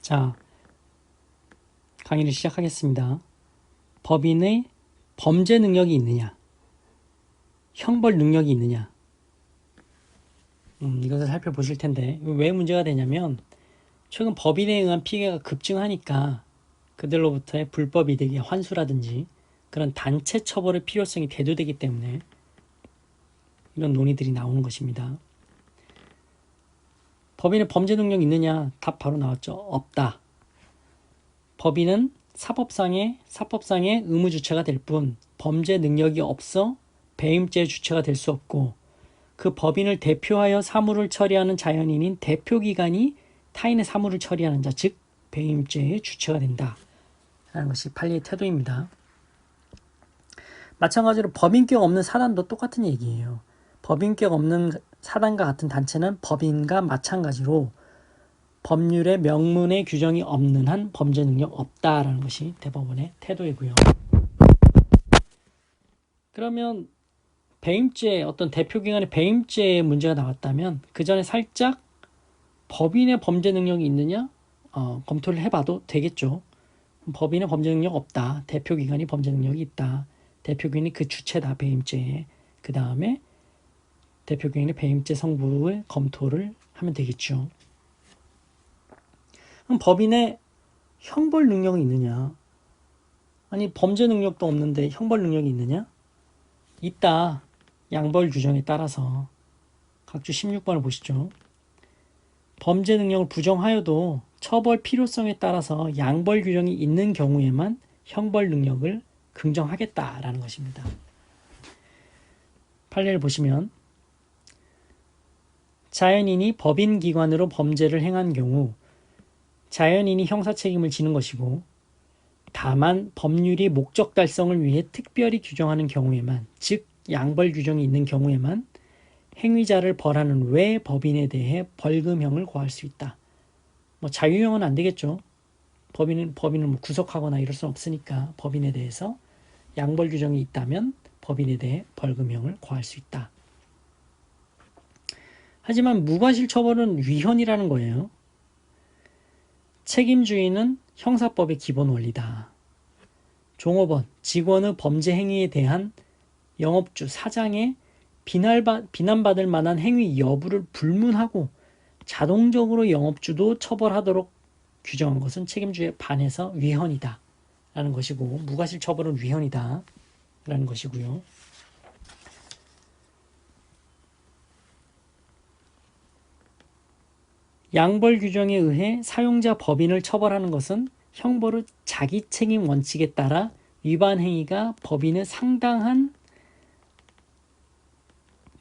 자, 강의를 시작하겠습니다. 법인의 범죄 능력이 있느냐, 형벌 능력이 있느냐, 음, 이것을 살펴보실 텐데, 왜 문제가 되냐면, 최근 법인에 의한 피해가 급증하니까 그들로부터의 불법 이득의 환수라든지 그런 단체 처벌의 필요성이 대두되기 때문에 이런 논의들이 나오는 것입니다. 법인의 범죄 능력 있느냐? 답 바로 나왔죠. 없다. 법인은 사법상의 사법상의 의무 주체가 될 뿐 범죄 능력이 없어 배임죄 주체가 될 수 없고 그 법인을 대표하여 사무를 처리하는 자연인인 대표기관이 타인의 사무를 처리하는 자, 즉 배임죄의 주체가 된다. 라는 것이 판례의 태도입니다. 마찬가지로 법인격 없는 사단도 똑같은 얘기예요. 법인격 없는 사단과 같은 단체는 법인과 마찬가지로 법률의 명문의 규정이 없는 한 범죄 능력 없다라는 것이 대법원의 태도이고요. 그러면 배임죄 어떤 대표 기관의 배임죄에 문제가 나왔다면 그 전에 살짝 법인의 범죄 능력이 있느냐 어, 검토를 해봐도 되겠죠. 법인의 범죄 능력 없다. 대표 기관이 범죄 능력이 있다. 대표 기관이 그 주체다 배임죄에. 그 다음에 대표기관의 배임죄 성부의 검토를 하면 되겠죠. 그럼 법인의 형벌 능력이 있느냐? 아니 범죄 능력도 없는데 형벌 능력이 있느냐? 있다. 양벌 규정에 따라서 각주 16번을 보시죠. 범죄 능력을 부정하여도 처벌 필요성에 따라서 양벌 규정이 있는 경우에만 형벌 능력을 긍정하겠다라는 것입니다. 판례를 보시면 자연인이 법인 기관으로 범죄를 행한 경우 자연인이 형사 책임을 지는 것이고 다만 법률이 목적 달성을 위해 특별히 규정하는 경우에만 즉 양벌 규정이 있는 경우에만 행위자를 벌하는 외 법인에 대해 벌금형을 고할 수 있다. 뭐 자유형은 안 되겠죠. 법인은 법인을 뭐 구속하거나 이럴 수 없으니까 법인에 대해서 양벌 규정이 있다면 법인에 대해 벌금형을 고할 수 있다. 하지만 무과실 처벌은 위헌이라는 거예요. 책임주의는 형사법의 기본 원리다. 종업원, 직원의 범죄 행위에 대한 영업주, 사장의 비난받을 만한 행위 여부를 불문하고 자동적으로 영업주도 처벌하도록 규정한 것은 책임주에 반해서 위헌이다. 라는 것이고, 무과실 처벌은 위헌이다. 라는 것이고요. 양벌 규정에 의해 사용자 법인을 처벌하는 것은 형벌의 자기 책임 원칙에 따라 위반 행위가 법인의 상당한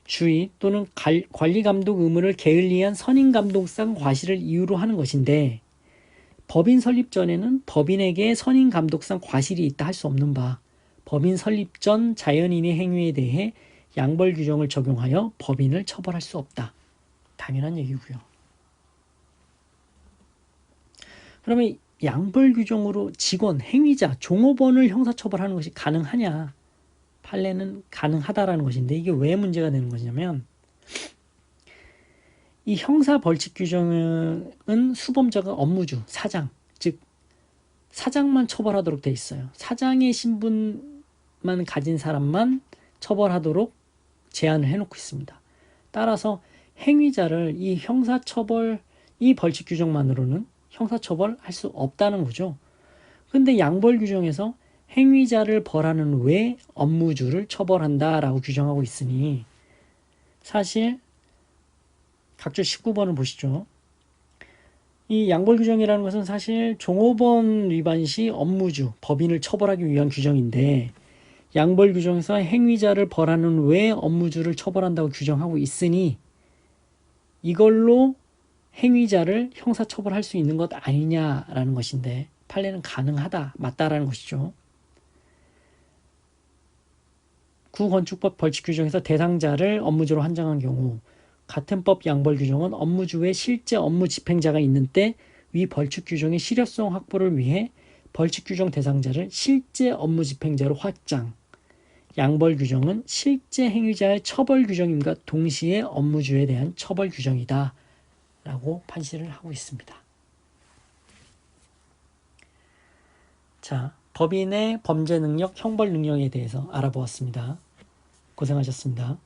주의 또는 관리 감독 의무를 게을리한 선임 감독상 과실을 이유로 하는 것인데 법인 설립 전에는 법인에게 선임 감독상 과실이 있다 할 수 없는 바 법인 설립 전 자연인의 행위에 대해 양벌 규정을 적용하여 법인을 처벌할 수 없다. 당연한 얘기고요. 그러면 양벌 규정으로 직원, 행위자, 종업원을 형사처벌하는 것이 가능하냐? 판례는 가능하다라는 것인데 이게 왜 문제가 되는 것이냐면 이 형사 벌칙 규정은 수범자가 업무주, 사장, 즉 사장만 처벌하도록 돼 있어요. 사장의 신분만 가진 사람만 처벌하도록 제한을 해놓고 있습니다. 따라서 행위자를 이 형사처벌 이 벌칙 규정만으로는 형사처벌할 수 없다는 거죠. 근데 양벌 규정에서 행위자를 벌하는 외 업무주를 처벌한다라고 규정하고 있으니 사실 각주 19번을 보시죠. 이 양벌 규정이라는 것은 사실 종업원 위반 시 업무주, 법인을 처벌하기 위한 규정인데 양벌 규정에서 행위자를 벌하는 외 업무주를 처벌한다고 규정하고 있으니 이걸로 행위자를 형사처벌할 수 있는 것 아니냐라는 것인데 판례는 가능하다, 맞다라는 것이죠. 구건축법 벌칙 규정에서 대상자를 업무주로 한정한 경우 같은 법 양벌 규정은 업무주에 실제 업무 집행자가 있는 때 위 벌칙 규정의 실효성 확보를 위해 벌칙 규정 대상자를 실제 업무 집행자로 확장. 양벌 규정은 실제 행위자의 처벌 규정임과 동시에 업무주에 대한 처벌 규정이다. 라고 판시를 하고 있습니다. 자, 법인의 범죄 능력, 형벌 능력에 대해서 알아보았습니다. 고생하셨습니다.